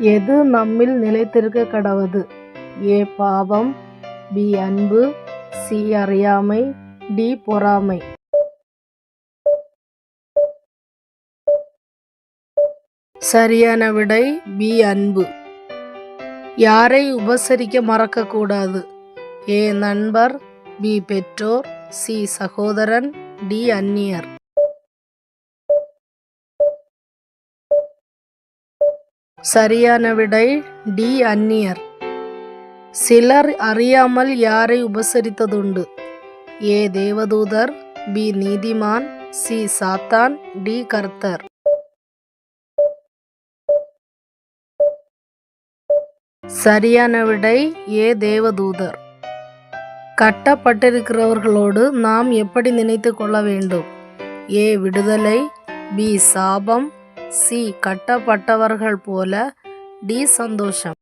எது நம்மில் நிலைத்திருக்க கடவது? ஏ பாவம் பி அன்பு சி அறியாமை டி பொறாமை. சரியான விடை பி அன்பு. யாரை உபசரிக்க மறக்கக்கூடாது? ஏ நண்பர் பி பெற்றோர் சி சகோதரன் டி அந்நியர். சரியான விடை டி. அந்நியர். சிலர் அறியாமல் யாரை உபசரித்ததுண்டு? ஏ. தேவதூதர் பி. நீதிமான் சி. சாத்தான் டி. கர்த்தர். சரியான விடை ஏ. தேவதூதர். கட்டப்பட்டிருக்கிறவர்களோடு நாம் எப்படி நினைத்து கொள்ள வேண்டும்? ஏ. விடுதலை பி. சாபம் சி கட்டப்பட்டவர்கள் போல டி சந்தோஷம்.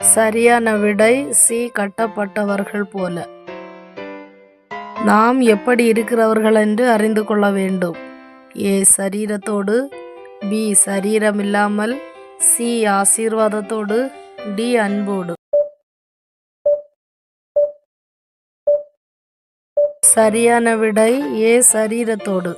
சரியான விடை சி கட்டப்பட்டவர்கள் போல. நாம் எப்படி இருக்கிறவர்கள் என்று அறிந்து கொள்ள வேண்டும். ஏ சரீரத்தோடு பி சரீரமில்லாமல் சி ஆசீர்வாதத்தோடு டி அன்போடு. சரியான விடை ஏ சரீரத்தோடு.